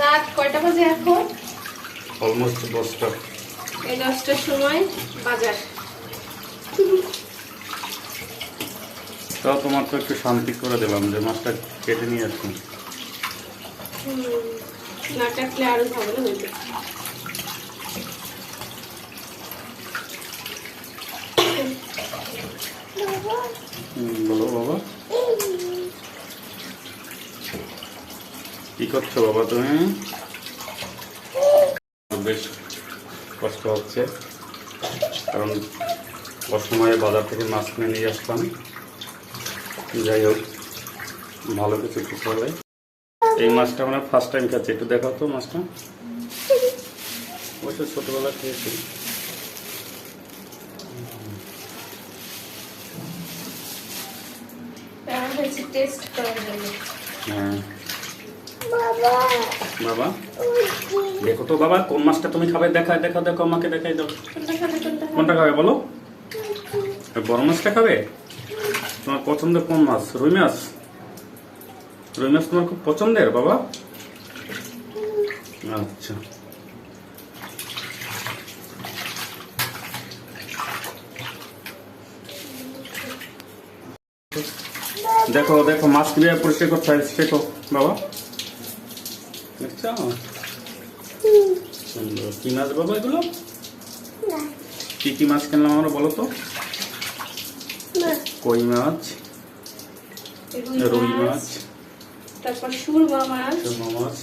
রাত কয়টা বাজে এখন? অলমোস্ট দশটা। এই দশটার সময় বাজার। তাও তোমার তো একটু শান্তি করে দিলাম যে মাছটা কেটে নিয়ে আসুন। না কাটলে আরও ঝামেলা হইবে বলো বাবা। কি করছ বাবা তুমি? বেশ কষ্ট হচ্ছে। কারণ অসময়ে বাজার থেকে মাছ কিনে নিয়ে আসলাম। যাই হোক ভালো কিছু কিছু হলে এই মাছটা আমরা ফার্স্ট টাইম খাচ্ছি। একটু দেখাও তো মাছটা। অবশ্য ছোটবেলা খেয়েছি। টেস্ট হ্যাঁ। বাবা। দেখো তো বাবা, কোন মাছটা তুমি খাবে? দেখা, দেখো দেখো, আমাকে দেখাই দাও। কোনটা খাবে বলো? বড় মাছটা খাবে? তোমার পছন্দের কোন মাছ? রুই মাছ? রুই মাছ তোমার খুব পছন্দের, বাবা? আচ্ছা। দেখো দেখো, মাছ কীভাবে পরিষ্কার করতে হয় শেখো বাবা। দেখছ? সুন্দর। কি মাছ বাবা এগুলো? কি কি মাছ কিনলাম আমরা বলো তো? কই মাছ? রুই মাছ তারপর সুরমা মাছ চুনো মাছ।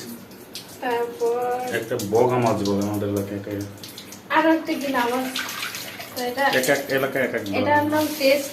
তারপর একটা বগা মাছ বলে আমাদের এলাকায় আরও একটা কি নাম এটা এক এক এলাকায় এক এক এটার নাম টেস্ট